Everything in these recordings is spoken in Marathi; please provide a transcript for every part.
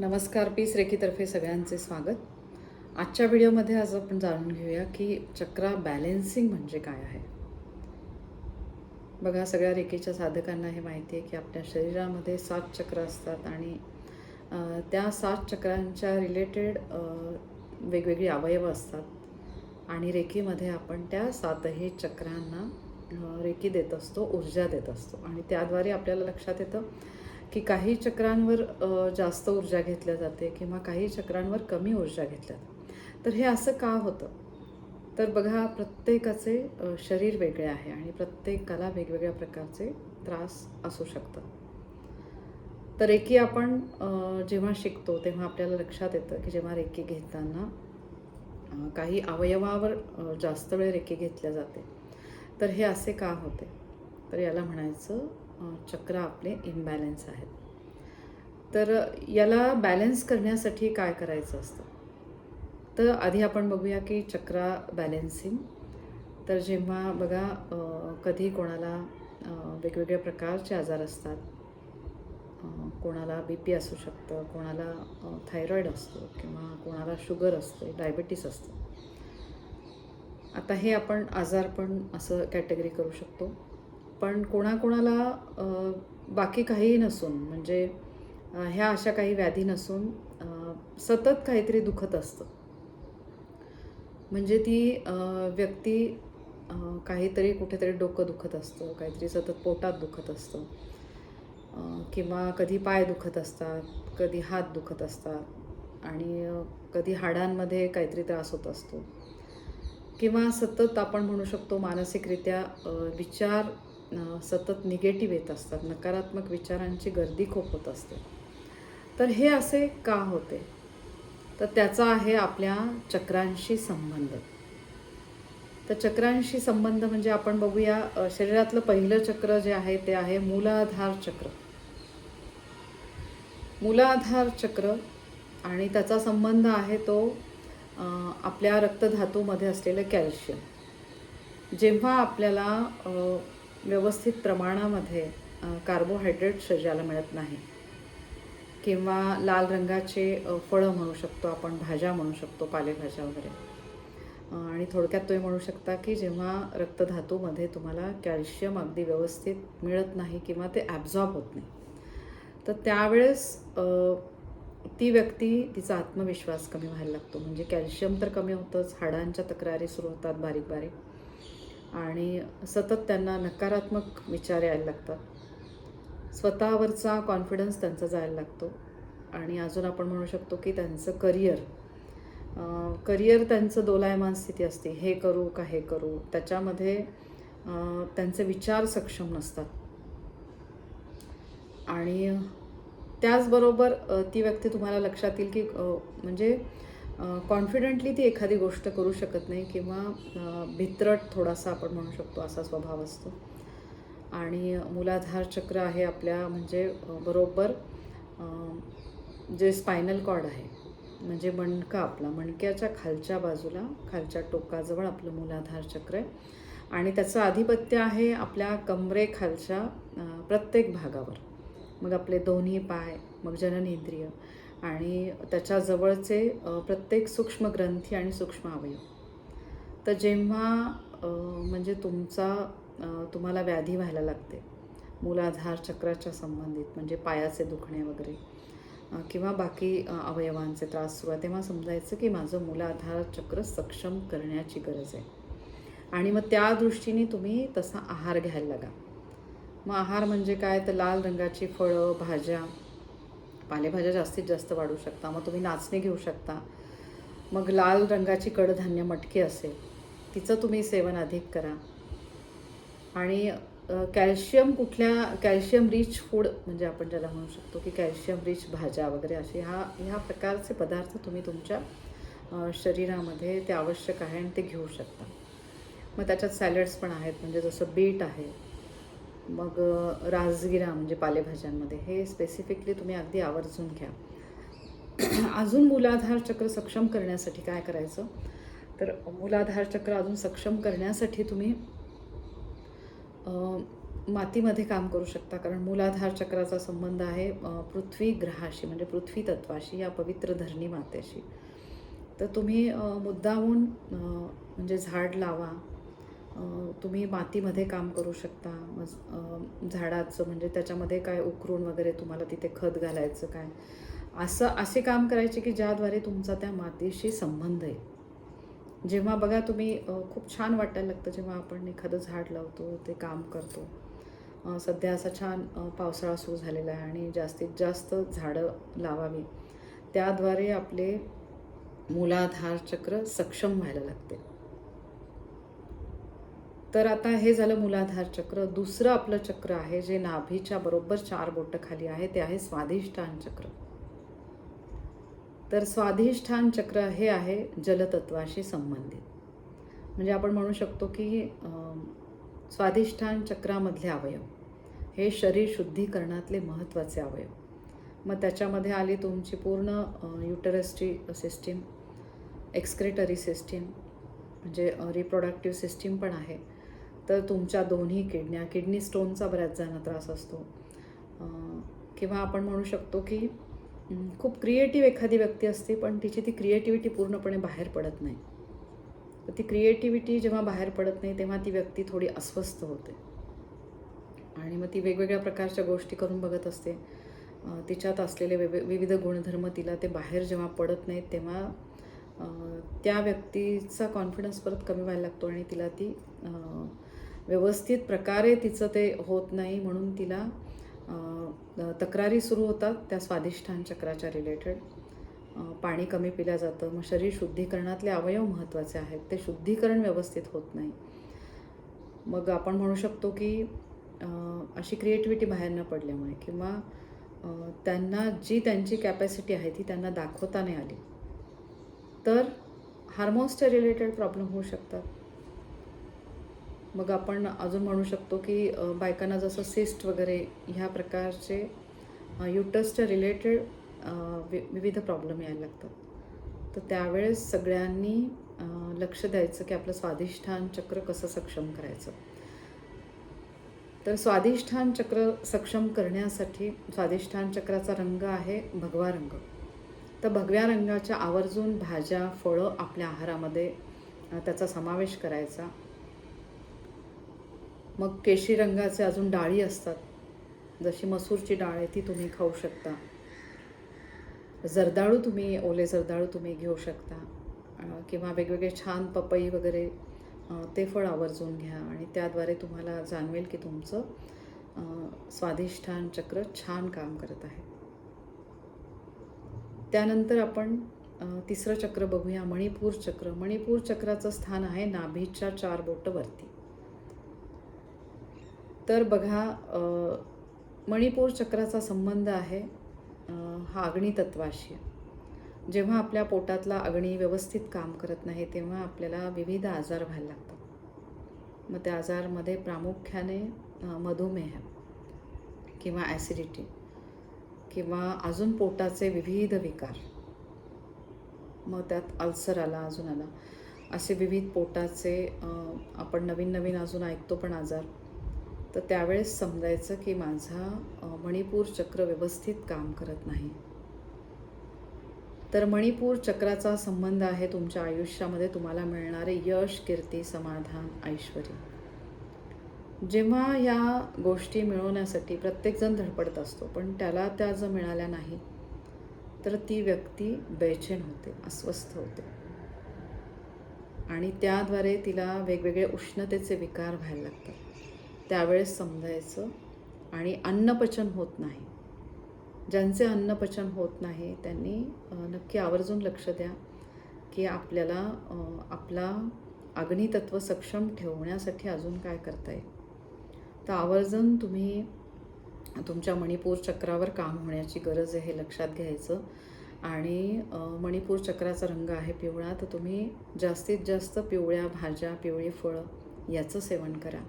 नमस्कार पीस रेखीतर्फे सगळ्यांचे स्वागत. आजच्या व्हिडिओमध्ये आज आपण जाणून घेऊया की चक्रा बॅलेन्सिंग म्हणजे काय आहे. बघा सगळ्या रेखीच्या साधकांना हे माहिती आहे की आपल्या शरीरामध्ये सात चक्र असतात आणि त्या सात चक्रांच्या रिलेटेड वेगवेगळी अवयव असतात. आणि रेखीमध्ये आपण त्या सातही चक्रांना रेखी देत असतो ऊर्जा देत असतो. आणि त्याद्वारे आपल्याला लक्षात येतं की काही चक्रांवर जास्त ऊर्जा घेतल्या जाते किंवा काही चक्रांवर कमी ऊर्जा घेतल्या जाते. तर हे असं का होतं? तर बघा प्रत्येकाचे शरीर वेगळे आहे आणि प्रत्येकाला वेगवेगळ्या प्रकारचे त्रास असू शकतात. तर रेकी आपण जेव्हा शिकतो तेव्हा आपल्याला लक्षात येतं की जेव्हा रेकी घेताना काही अवयवावर जास्त वेळ रेकी घेतल्या जाते. तर हे असे का होते? तर याला म्हणायचं चक्र आपले इम्बॅलन्स आहेत. तर याला बॅलन्स करण्यासाठी काय करायचं असतं? तर आधी आपण बघूया की चक्रा बॅलेन्सिंग तर जेव्हा बघा कधी कोणाला वेगवेगळ्या प्रकारचे आजार असतात. कोणाला बी पी असू शकतं कोणाला थायरॉईड असतो किंवा कोणाला शुगर असते डायबिटीस असतं. आता हे आपण आजार पण असं कॅटेगरी करू शकतो. पण कोणाकोणाला बाकी काहीही नसून म्हणजे ह्या अशा काही व्याधी नसून सतत काहीतरी दुखत असतं. म्हणजे ती व्यक्ती काहीतरी कुठेतरी डोकं दुखत असतं काहीतरी सतत पोटात दुखत असतं किंवा कधी पाय दुखत असतात कधी हात दुखत असतात आणि कधी हाडांमध्ये काहीतरी त्रास होत असतो. किंवा सतत आपण म्हणू शकतो मानसिकरित्या विचार सतत निगेटिव्ह येत असतात. नकारात्मक विचारांची गर्दी खूप होत असते. तर हे असे का होते? तर त्याचा आहे आपल्या चक्रांशी संबंध. तर चक्रांशी संबंध म्हणजे आपण बघूया शरीरातलं पहिलं चक्र जे आहे ते आहे मूलाधार चक्र. मूलाधार चक्र आणि त्याचा संबंध आहे तो आपल्या रक्तधातूमध्ये असलेलं कॅल्शियम. जेव्हा आपल्याला व्यवस्थित प्रमाणामध्ये कार्बोहायड्रेट शरीराला मिळत नाही. किंवा लाल रंगाचे फळं म्हणू शकतो आपण भाज्या म्हणू शकतो पालेभाज्या वगैरे. आणि थोडक्यात तुम्ही म्हणू शकता की जेव्हा रक्तधातूमध्ये तुम्हाला कॅल्शियम अगदी व्यवस्थित मिळत नाही किंवा ते ॲब्झॉर्ब होत नाही तर त्यावेळेस ती व्यक्ती तिचा आत्मविश्वास कमी व्हायला लागतो. म्हणजे कॅल्शियम तर कमी होतंच हाडांच्या तक्रारी सुरू होतात बारीक बारीक. आणि सतत त्यांना नकारात्मक विचार यायला लागतात. स्वतःवरचा कॉन्फिडन्स त्यांचा जायला लागतो. आणि अजून आपण म्हणू शकतो की त्यांचं करिअर करिअर त्यांचं दोलायमान स्थिती असते. हे करू का हे करू. त्याच्यामध्ये त्यांचे विचार सक्षम नसतात. आणि त्याचबरोबर ती व्यक्ती तुम्हाला लक्षात येईल की म्हणजे कॉन्फिडंटली ती एखादी गोष्ट करू शकत नाही किंवा भित्रट थोडासा आपण म्हणू शकतो असा स्वभाव असतो. आणि मूलाधार चक्र आहे आपल्या म्हणजे बरोबर जे स्पायनल कॉर्ड आहे म्हणजे मणका आपला मणक्याच्या खालच्या बाजूला खालच्या टोकाजवळ आपलं मूलाधार चक्र आहे. आणि त्याचं आधिपत्य आहे आपल्या कमरेखालच्या प्रत्येक भागावर. मग आपले दोन्ही पाय मग जननेंद्रिय. आणि त्याच्याजवळचे प्रत्येक सूक्ष्म ग्रंथी आणि सूक्ष्म अवयव. तर जेव्हा म्हणजे तुमचा तुम्हाला व्याधी व्हायला लागते मूलाधार चक्राच्या संबंधित म्हणजे पायाचे दुखणे वगैरे किंवा बाकी अवयवांचे त्रास सुरू आहे तेव्हा समजायचं की माझं मूलाधार चक्र सक्षम करण्याची गरज आहे. आणि मग त्या दृष्टीने तुम्ही तसा आहार घ्यायला लागा. मग आहार म्हणजे काय? तर लाल रंगाची फळं भाज्या पालेभाज्या जास्तीत जास्त वाढू शकता मग तुम्ही नाचणी घेऊ शकता. मग लाल रंगाची कडधान्य मटकी असेल तिचं तुम्ही सेवन अधिक करा. आणि कॅल्शियम कुठल्या कॅल्शियम रिच फूड म्हणजे आपण ज्याला म्हणू शकतो की कॅल्शियम रिच भाज्या वगैरे असे ह्या ह्या प्रकारचे पदार्थ तुम्ही तुमच्या शरीरामध्ये ते आवश्यक आहे आणि ते घेऊ शकता. मग त्याच्यात सॅलड्स पण आहेत म्हणजे जसं बीट आहे मग राजगिरा म्हणजे पालेभाज्यांमध्ये हे स्पेसिफिकली तुम्ही अगदी आवर्जून घ्या. अजून मूलाधार चक्र सक्षम करण्यासाठी काय करायचं? तर मूलाधार चक्र अजून सक्षम करण्यासाठी तुम्ही मातीमध्ये काम करू शकता. कारण मूलाधार चक्राचा संबंध आहे पृथ्वी ग्रहाशी म्हणजे पृथ्वी तत्वाशी या पवित्र धरणी मातेशी. तर तुम्ही मुद्दाहून म्हणजे झाड लावा तुम्ही मातीमध्ये काम करू शकता मग झाडाचं म्हणजे त्याच्यामध्ये काय उकरून वगैरे तुम्हाला तिथे खत घालायचं काय? असं असे काम करायचे की ज्याद्वारे तुमचा त्या मातीशी संबंध आहे. जेव्हा बघा तुम्ही खूप छान वाटायला लागतं जेव्हा आपण एखादं झाड लावतो ते काम करतो. सध्या असा छान पावसाळा सुरू झालेला आहे आणि जास्तीत जास्त झाडं लावावी. त्याद्वारे आपले मूलाधार चक्र सक्षम व्हायला लागते. तर आता हे झालं मूलाधार चक्र. दुसरं आपलं चक्र आहे जे नाभीच्या बरोबर चार बोटं खाली आहे ते आहे स्वाधिष्ठान चक्र. तर स्वाधिष्ठान चक्र हे आहे जलतत्वाशी संबंधित. म्हणजे आपण म्हणू शकतो की स्वाधिष्ठान चक्रामधले अवयव हे शरीर शुद्धीकरणातले महत्त्वाचे अवयव. मग त्याच्यामध्ये आली तुमची पूर्ण युटरसची सिस्टीम एक्सक्रेटरी सिस्टीम म्हणजे रिप्रोडक्टिव्ह सिस्टीम पण आहे. तर तुमच्या दोन्ही किडन्या किडनी स्टोनचा बऱ्याच जणांना त्रास असतो. किंवा आपण म्हणू शकतो की खूप क्रिएटिव्ह एखादी व्यक्ती असते पण तिची ती क्रिएटिव्हिटी पूर्णपणे बाहेर पडत नाही. तर ती क्रिएटिव्हिटी जेव्हा बाहेर पडत नाही तेव्हा ती व्यक्ती थोडी अस्वस्थ होते. आणि मग ती वेगवेगळ्या प्रकारच्या गोष्टी करून बघत असते. तिच्यात असलेले वेग विविध गुणधर्म तिला ते बाहेर जेव्हा पडत नाहीत तेव्हा त्या व्यक्तीचा कॉन्फिडन्स परत कमी व्हायला लागतो आणि तिला ती व्यवस्थित प्रकारे तिचं ते होत नाही म्हणून तिला तक्रारी सुरू होतात त्या स्वादिष्ठान चक्राच्या रिलेटेड पाणी कमी पिलं जातं. मग शरीर शुद्धीकरणातले अवयव महत्त्वाचे आहेत. ते शुद्धीकरण व्यवस्थित होत नाही. मग आपण म्हणू शकतो की अशी क्रिएटिव्हिटी बाहेर न पडल्यामुळे किंवा त्यांना जी त्यांची कॅपॅसिटी आहे ती त्यांना दाखवता नाही आली तर हार्मोन्सच्या रिलेटेड प्रॉब्लेम होऊ शकतात. मग आपण अजून म्हणू शकतो की बायकांना जसं सिस्ट वगैरे ह्या प्रकारचे युटसच्या रिलेटेड विविध प्रॉब्लेम यायला लागतात. तर त्यावेळेस सगळ्यांनी लक्ष द्यायचं की आपलं स्वाधिष्ठान चक्र कसं सक्षम करायचं. तर स्वाधिष्ठान चक्र सक्षम करण्यासाठी स्वाधिष्ठान चक्राचा रंग आहे भगवा रंग. तर भगव्या रंगाच्या आवर्जून भाज्या फळं आपल्या आहारामध्ये त्याचा समावेश करायचा. मग केशरी रंगाचे अजून डाळी असतात. जशी मसूरची डाळ आहे ती तुम्ही खाऊ शकता. जर्दाळू तुम्ही ओले जर्दाळू तुम्ही घेऊ शकता. किंवा वेगवेगळे छान पपई वगैरे ते फळ आवर्जून घ्या. आणि त्याद्वारे तुम्हाला जाणवेल की तुमचं स्वाधिष्ठान चक्र छान काम करत आहे. त्यानंतर आपण तिसरं चक्र बघूया मणिपूर चक्र. मणिपूर चक्राचं स्थान आहे नाभीच्या चार बोटं वरती तर बघा मणिपूर चक्राचा संबंध आहे अ, हा अग्नितत्वाशी. जेव्हा आपल्या पोटातला अग्नी व्यवस्थित काम करत नाही तेव्हा आपल्याला विविध आजार व्हायला लागतात. मग त्या आजारमध्ये प्रामुख्याने मधुमेह किंवा ॲसिडिटी किंवा अजून पोटाचे विविध विकार. मग त्यात अल्सर आला अजून आला. असे विविध पोटाचे आपण नवीन नवीन अजून ऐकतो पण आजार. तर त्यावेळेस समजायचं की माझा मणिपूर चक्र व्यवस्थित काम करत नाही. तर मणिपूर चक्राचा संबंध आहे तुमच्या आयुष्यामध्ये तुम्हाला मिळणारे यश कीर्ती समाधान ऐश्वर जेव्हा या गोष्टी मिळवण्यासाठी प्रत्येकजण धडपडत असतो पण त्याला त्या जर मिळाल्या नाही तर ती व्यक्ती बेचैन होते अस्वस्थ होते. आणि त्याद्वारे तिला वेगवेगळे उष्णतेचे विकार व्हायला लागतात. त्यावेळेस समजायचं. आणि अन्नपचन होत नाही. ज्यांचे अन्नपचन होत नाही त्यांनी नक्की आवर्जून लक्ष द्या की आपल्याला आपला अग्नितत्व सक्षम ठेवण्यासाठी अजून काय करता येईल. तर आवर्जून तुम्ही तुमच्या मणिपूर चक्रावर काम होण्याची गरज आहे हे लक्षात घ्यायचं. आणि मणिपूर चक्राचा रंग आहे पिवळा तर तुम्ही जास्तीत जास्त पिवळ्या भाज्या पिवळी फळं याचं सेवन करा.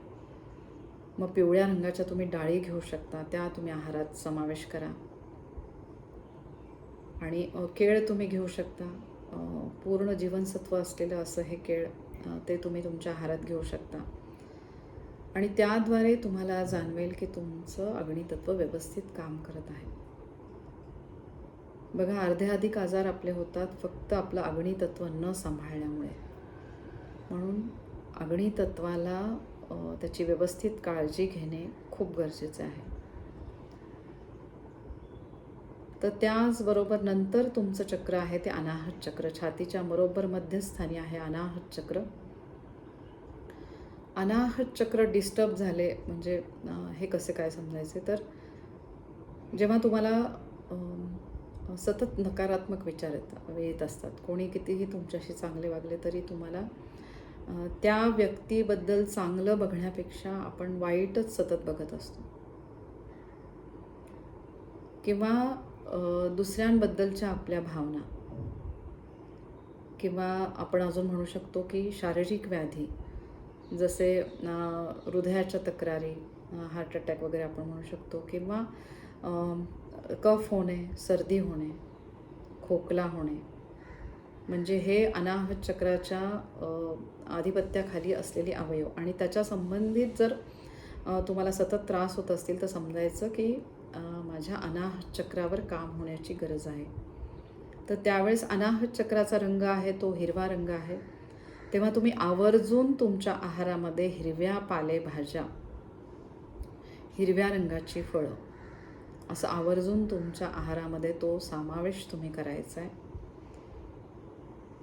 मग पिवळ्या रंगाच्या तुम्ही डाळी घेऊ शकता त्या तुम्ही आहारात समावेश करा. आणि केळ तुम्ही घेऊ शकता. पूर्ण जीवनसत्व असलेलं असं हे केळ ते तुम्ही तुमच्या आहारात घेऊ शकता. आणि त्याद्वारे तुम्हाला जाणवेल की तुमचं अग्नितत्व व्यवस्थित काम करत आहे. बघा अर्धे अधिक आजार आपले होतात फक्त आपलं अग्नितत्व न सांभाळल्यामुळे. म्हणून अग्नितत्वाला त्याची व्यवस्थित काळजी घेणे खूप गरजेचे आहे. तर त्याचबरोबर नंतर तुमचं चक्र आहे ते अनाहत चक्र. छातीच्या बरोबर मध्यस्थानी आहे अनाहत चक्र. अनाहत चक्र डिस्टर्ब झाले म्हणजे हे कसे काय समजायचे? तर जेव्हा तुम्हाला सतत नकारात्मक विचार येत येत असतात कोणी कितीही तुमच्याशी चांगले वागले तरी तुम्हाला त्या व्यक्तीबद्दल चांगलं बघण्यापेक्षा आपण वाईटच सतत बघत असतो. किंवा दुसऱ्यांबद्दलच्या आपल्या भावना. किंवा आपण अजून म्हणू शकतो की शारीरिक व्याधी. जसे हृदयाच्या तक्रारी हार्ट अटॅक वगैरे आपण म्हणू शकतो किंवा कफ होणे सर्दी होणे खोकला होणे. म्हणजे हे अनाहत चक्राच्या आधिपत्याखाली असलेले अवयव. आणि त्याच्या संबंधित जर तुम्हाला सतत त्रास होत असतील तर समजायचं की माझ्या अनाहत चक्रावर काम होण्याची गरज आहे. तर त्यावेळेस अनाहत चक्राचा रंग आहे तो हिरवा रंग आहे. तेव्हा तुम्ही आवर्जून तुमच्या आहारामध्ये हिरव्या पालेभाज्या हिरव्या रंगाची फळं असं आवर्जून तुमच्या आहारामध्ये तो समावेश तुम्ही करायचा आहे.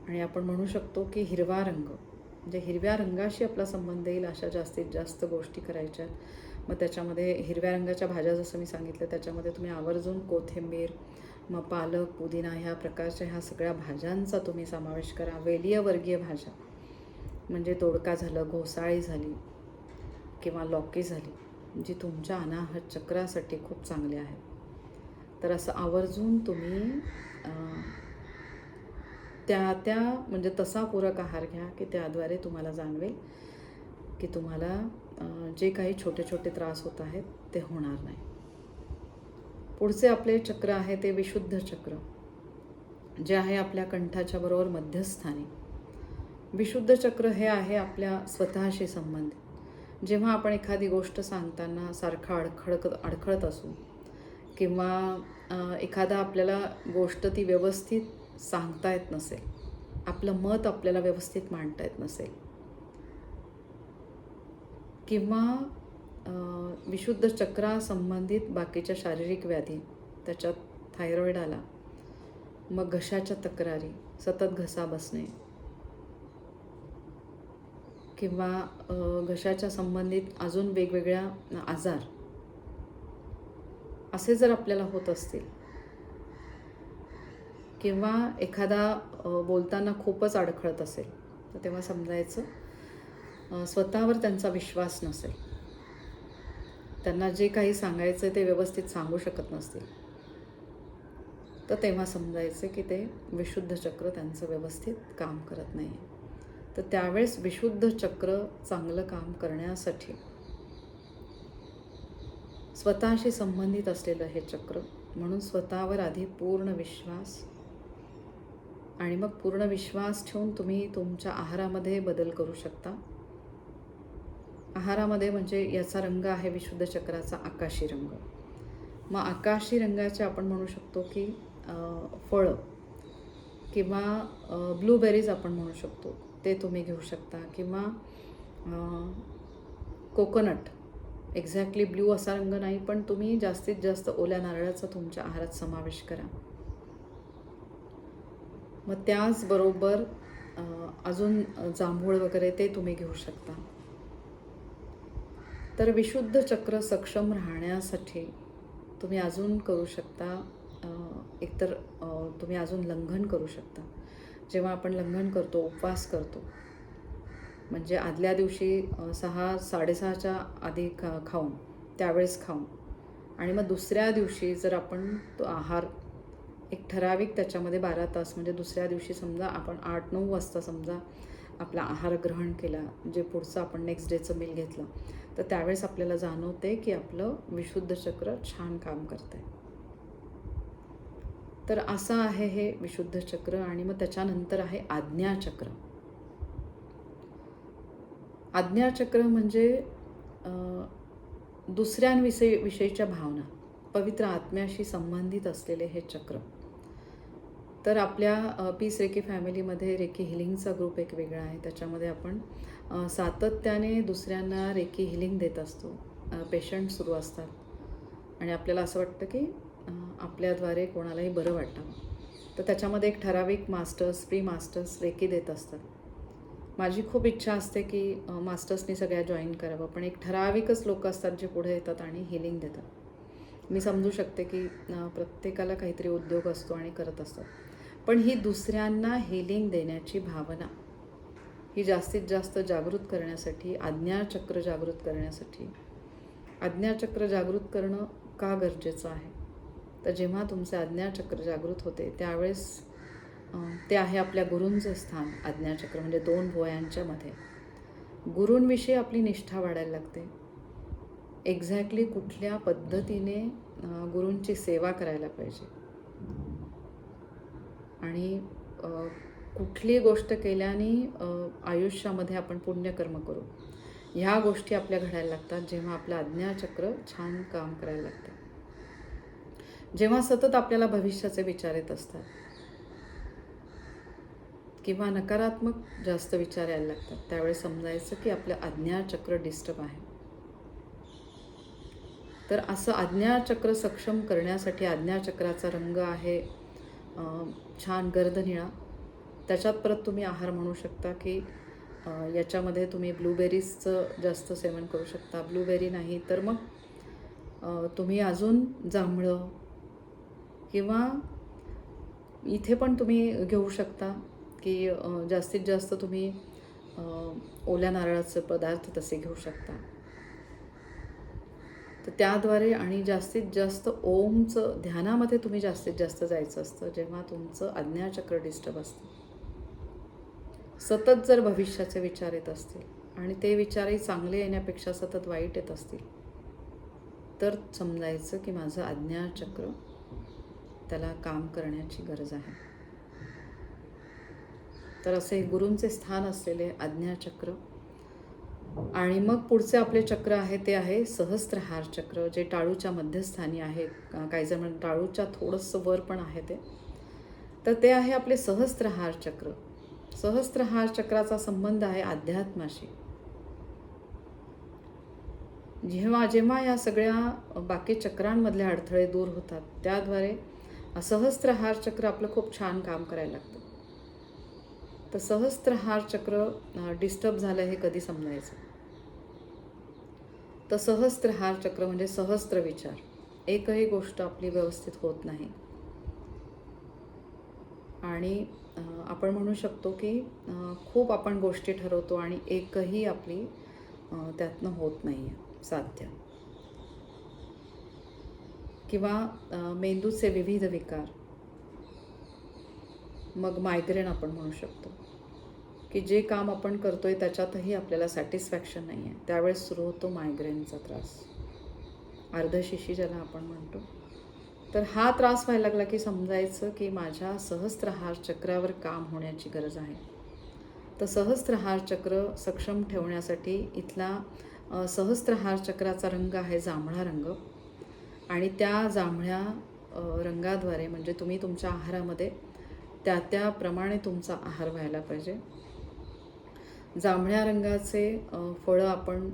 आणि आपण म्हणू शकतो की हिरवा रंग. म्हणजे हिरव्या रंगाशी आपला संबंध येईल अशा जास्तीत जास्त गोष्टी करायच्या. मग त्याच्यामध्ये हिरव्या रंगाच्या भाज्या जसं मी सांगितलं त्याच्यामध्ये तुम्ही आवर्जून कोथिंबीर मग पालक पुदिना ह्या प्रकारच्या ह्या सगळ्या भाज्यांचा तुम्ही समावेश करा. वेलीयवर्गीय भाज्या. म्हणजे तोडका झालं घोसाळी झाली किंवा लौकी झाली जी तुमच्या अनाहत चक्रासाठी खूप चांगली आहे. तर असं आवर्जून तुम्ही त्या त्या म्हणजे तसा पूरक आहार घ्या की त्याद्वारे तुम्हाला जाणवेल की तुम्हाला जे काही छोटे छोटे त्रास होत आहेत ते होणार नाही. पुढचे आपले चक्र आहे ते विशुद्ध चक्र जे आहे आपल्या कंठाच्या बरोबर मध्यस्थानी. विशुद्ध चक्र हे आहे आपल्या स्वतःशी संबंधित. जेव्हा आपण एखादी गोष्ट सांगताना सारखा अडखळत अडखळत असू किंवा एखादा आपल्याला गोष्ट ती व्यवस्थित सांगता येत नसेल. आपलं मत आपल्याला व्यवस्थित मांडता येत नसेल. किंवा विशुद्ध चक्रासंबंधित बाकीच्या शारीरिक व्याधी त्याच्यात थायरॉईड आला मग घशाच्या तक्रारी सतत घसा बसणे किंवा घशाच्या संबंधित अजून वेगवेगळ्या आजार असे जर आपल्याला होत असतील किंवा एखादा बोलताना खूपच अडखळत असेल तर तेव्हा समजायचं. स्वतःवर त्यांचा विश्वास नसेल. त्यांना जे काही सांगायचं ते व्यवस्थित सांगू शकत नसतील. तर तेव्हा समजायचं की ते विशुद्ध चक्र त्यांचं व्यवस्थित काम करत नाही तर त्यावेळेस विशुद्ध चक्र चांगलं काम करण्यासाठी स्वतःशी संबंधित असलेलं हे चक्र म्हणून स्वतःवर आधी पूर्ण विश्वास आणि मग पूर्ण विश्वास ठेवून तुम्ही तुमच्या आहारामध्ये बदल करू शकता. आहारामध्ये म्हणजे याचा रंग आहे विशुद्ध चक्राचा आकाशी रंग. मग आकाशी रंगाचे आपण म्हणू शकतो की फळं किंवा ब्लूबेरीज आपण म्हणू शकतो. ते तुम्ही घेऊ शकता किंवा कोकोनट. एक्झॅक्टली ब्ल्यू असा रंग नाही पण तुम्ही जास्तीत जास्त ओल्या नारळाचा तुमच्या आहारात समावेश करा. मग त्याचबरोबर अजून जांभूळ वगैरे ते तुम्ही घेऊ शकता. तर विशुद्ध चक्र सक्षम राहण्यासाठी तुम्ही अजून करू शकता एकतर तुम्ही अजून लंघन करू शकता. जेव्हा आपण लंघन करतो उपवास करतो म्हणजे आदल्या दिवशी सहा साडेसहाच्या आधी खा खाऊन त्यावेळेस खाऊन. आणि मग दुसऱ्या दिवशी जर आपण तो आहार एक ठराविक त्याच्यामध्ये बारा तास म्हणजे दुसऱ्या दिवशी समजा आपण आठ नऊ वाजता समजा आपला आहार ग्रहण केला जे पुढचं आपण नेक्स्ट डेचं मील घेतलं तर त्यावेळेस आपल्याला जाणवते की आपलं विशुद्ध चक्र छान काम करत आहे तर असं आहे हे विशुद्ध चक्र आणि मग त्याच्यानंतर आहे आज्ञाचक्र आज्ञाचक्र म्हणजे दुसऱ्यांविषयी विषयीच्या भावना पवित्र आत्म्याशी संबंधित असलेले हे चक्र. तर आपल्या पीस रेकी फॅमिलीमध्ये रेकी हिलिंगचा ग्रुप एक वेगळा आहे. त्याच्यामध्ये आपण सातत्याने दुसऱ्यांना रेकी हिलिंग देत असतो. पेशंट सुरू असतात. आणि आपल्याला असं वाटतं की आपल्याद्वारे कोणालाही बरं वाटावं तर त्याच्यामध्ये एक ठराविक मास्टर्स प्री मास्टर्स रेकी देत असतात. माझी खूप इच्छा असते की मास्टर्सनी सगळ्या जॉईन करावं. पण एक ठराविकच लोक असतात जे पुढे येतात आणि हिलिंग देतात. मी समजू शकते की प्रत्येकाला काहीतरी उद्योग असतो आणि करत असतात. पण ही दुसऱ्यांना हिलिंग देण्याची भावना. ही जास्तीत जास्त जागृत करण्यासाठी आज्ञाचक्र जागृत करण्यासाठी. आज्ञाचक्र जागृत करणं का गरजेचं आहे? तर जेव्हा तुमचे आज्ञाचक्र जागृत होते त्यावेळेस ते आहे आपल्या गुरूंचं स्थान आज्ञाचक्र म्हणजे दोन भोयांच्या मध्ये. गुरूंविषयी आपली निष्ठा वाढायला लागते. एक्झॅक्टली कुठल्या पद्धतीने गुरूंची सेवा करायला पाहिजे? आणि कुठली गोष्ट केल्याने आयुष्यामध्ये आपण पुण्यकर्म करू. ह्या गोष्टी आपल्या घडायला लागतात जेव्हा आपलं आज्ञाचक्र छान काम करायला लागतं. जेव्हा सतत आपल्याला भविष्याचे विचार येत असतात. किंवा नकारात्मक जास्त विचार यायला लागतात. त्यावेळेस समजायचं की आपलं आज्ञाचक्र डिस्टर्ब आहे. तर असं आज्ञाचक्र सक्षम करण्यासाठी आज्ञाचक्राचा रंग आहे छान गर्द निळा. त्याच्यात परत तुम्ही आहार म्हणू शकता की याच्यामध्ये तुम्ही ब्लूबेरीजचं जास्त सेवन करू शकता. ब्लूबेरी नाही तर मग तुम्ही अजून जांभळं किंवा इथे पण तुम्ही घेऊ शकता की जास्तीत जास्त तुम्ही ओल्या नारळाचे पदार्थ तसे घेऊ शकता. तर त्याद्वारे आणि जास्तीत जास्त ओमचं ध्यानामध्ये तुम्ही जास्तीत जास्त जायचं असतं जेव्हा तुमचं आज्ञाचक्र डिस्टर्ब असतं. सतत जर भविष्याचे विचार येत असतील आणि ते विचारही चांगले येण्यापेक्षा सतत वाईट येत असतील तर समजायचं की माझं आज्ञाचक्र त्याला काम करण्याची गरज आहे. तर असे गुरूंचे स्थान असलेले आज्ञाचक्र आणि मग पुढचे आपले चक्र आहे ते आहे सहस्त्रहार चक्र जे टाळूच्या मध्यस्थानी आहे. काही जण टाळूच्या थोडंसं वर पण आहे ते. तर ते आहे आपले सहस्त्रहार चक्र. सहस्त्रहार चक्राचा संबंध आहे अध्यात्माशी. जेव्हा जेव्हा या सगळ्या बाकी चक्रांमधले अडथळे दूर होतात त्याद्वारे सहस्त्रहार चक्र आपलं खूप छान काम करायला लागतं. तर सहस्त्रहार चक्र डिस्टर्ब झालं हे कधी समजायचं तर सहस्त्रहार चक्र म्हणजे सहस्त्र विचार. एकही गोष्ट आपली व्यवस्थित होत नाही. आणि आपण म्हणू शकतो की खूप आपण गोष्टी ठरवतो आणि एकही आपली त्यातनं होत नाही आहे साध्य. किंवा मेंदूचे विविध विकार. मग मायग्रेन आपण म्हणू शकतो. की जे काम आपण करतो आहे त्याच्यातही आपल्याला सॅटिस्फॅक्शन नाही आहे त्यावेळेस सुरू होतो मायग्रेनचा त्रास. अर्धशिशी ज्याला आपण म्हणतो. तर हा त्रास व्हायला लागला की समजायचं की माझ्या सहस्त्रहार चक्रावर काम होण्याची गरज आहे. तर सहस्त्रहार चक्र सक्षम ठेवण्यासाठी इथला सहस्त्रहार चक्राचा रंग आहे जांभळा रंग. आणि त्या जांभळ्या रंगाद्वारे म्हणजे तुम्ही तुमच्या आहारामध्ये त्या त्याप्रमाणे तुमचा आहार व्हायला पाहिजे. जांभळ्या रंगाचे फळं आपण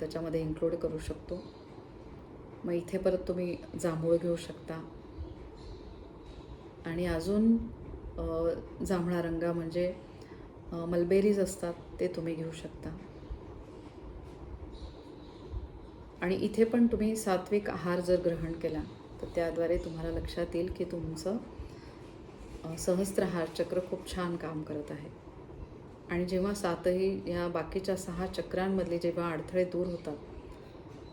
त्याच्यामध्ये इन्क्लूड करू शकतो. मग इथे परत तुम्ही जांभूळ घेऊ शकता. आणि अजून जांभळा रंगा म्हणजे मलबेरीज असतात ते तुम्ही घेऊ शकता. आणि इथे पण तुम्ही सात्विक आहार जर ग्रहण केला तर त्याद्वारे तुम्हाला लक्षात येईल की तुमचं सहस्त्रहार चक्र खूप छान काम करत आहे. आणि जेव्हा सातही ह्या बाकीच्या सहा चक्रांमधले जेव्हा अडथळे दूर होतात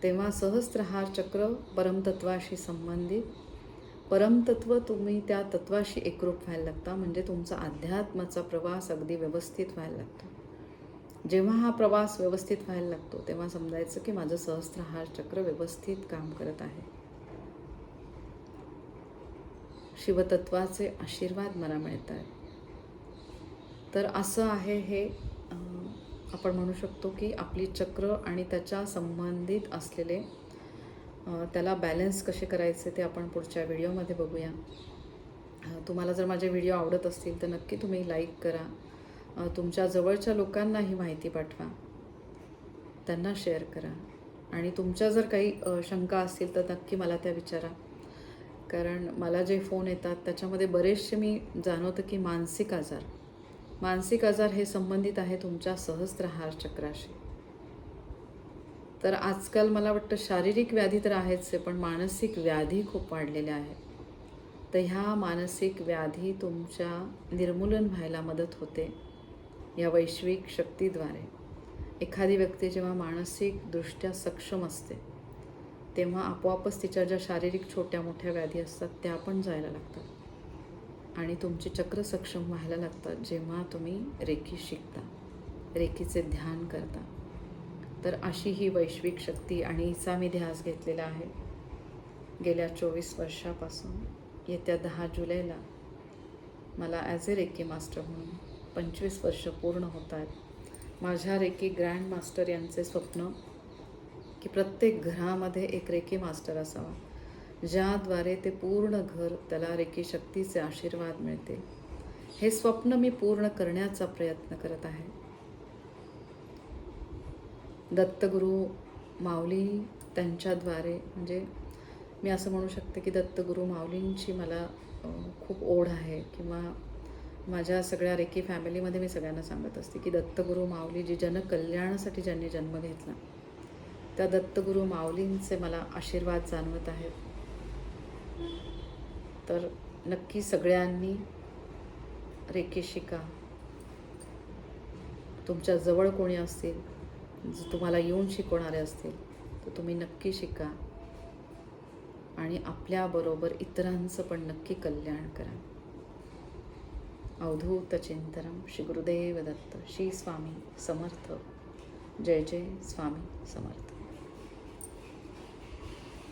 तेव्हा सहस्त्रहार चक्र परमतत्वाशी संबंधित. परमतत्व तुम्ही त्या तत्वाशी एकरूप व्हायला लागता म्हणजे तुमचा अध्यात्माचा प्रवास अगदी व्यवस्थित व्हायला लागतो. जेव्हा हा प्रवास व्यवस्थित व्हायला लागतो तेव्हा समजायचं की माझं सहस्त्रहार चक्र व्यवस्थित काम करत आहे. शिवतत्वाचे आशीर्वाद मला मिळत आहेत तर असं आहे हे आपण म्हणू शकतो की आपली चक्र आणि त्याच्या संबंधित असलेले त्याला बॅलन्स कसे करायचे ते आपण पुढच्या व्हिडिओमध्ये बघूया. तुम्हाला जर माझे व्हिडिओ आवडत असतील तर नक्की तुम्ही लाईक करा. तुमच्या जवळच्या लोकांना ही माहिती पाठवा. त्यांना शेअर करा. आणि तुमच्या जर काही शंका असतील तर नक्की मला त्या विचारा. कारण मला जे फोन येतात त्याच्यामध्ये बरेचसे मी जाणवतं की मानसिक आजार. मानसिक आजार हे संबंधित आहे तुमच्या सहस्त्रहार चक्राशी. तर आजकाल मला वाटतं शारीरिक व्याधी तर आहेच आहे पण मानसिक व्याधी खूप वाढलेल्या आहेत तर ह्या मानसिक व्याधी तुमच्या निर्मूलन व्हायला मदत होते या वैश्विक शक्तीद्वारे. एखादी व्यक्ती जेव्हा मानसिकदृष्ट्या सक्षम असते तेव्हा आपोआपच तिच्या ज्या शारीरिक छोट्या मोठ्या व्याधी असतात त्या पण जायला लागतात. आणि तुमचे चक्र सक्षम व्हायला लागतात जेव्हा तुम्ही रेखी शिकता रेखीचे ध्यान करता. तर अशी ही वैश्विक शक्ती आणि हिचा मी ध्यास घेतलेला आहे. गेल्या चोवीस वर्षापासून येत्या दहा जुलैला मला ॲज ए रेकी मास्टर म्हणून पंचवीस वर्ष पूर्ण होत आहेत. माझ्या रेकी ग्रँड मास्टर यांचे स्वप्न की प्रत्येक घरामध्ये एक रेकी मास्टर असावा ज्याद्वारे ते पूर्ण घर त्याला रेकी शक्तीचे आशीर्वाद मिळतील. हे स्वप्न मी पूर्ण करण्याचा प्रयत्न करत आहे. दत्तगुरू माऊली त्यांच्याद्वारे म्हणजे मी असं म्हणू शकते की दत्तगुरू माऊलींची मला खूप ओढ आहे किंवा माझ्या सगळ्या रेकी फॅमिलीमध्ये मी सगळ्यांना सांगत असते की दत्तगुरू माऊली जी जनकल्याणासाठी ज्यांनी जन्म घेतला त्या दत्तगुरू माऊलींचे मला आशीर्वाद जाणवत आहेत. तर नक्की सगळ्यांनी रेकी शिका. तुमच्या जवळ कोणी असतील तुम्हाला येऊन शिकवणारे असतील तर तुम्ही नक्की शिका. आणि आपल्याबरोबर इतरांचं पण नक्की कल्याण करा. अवधूत चिंतनम श्री गुरुदेव दत्त. श्री स्वामी समर्थ. जय जय स्वामी समर्थ.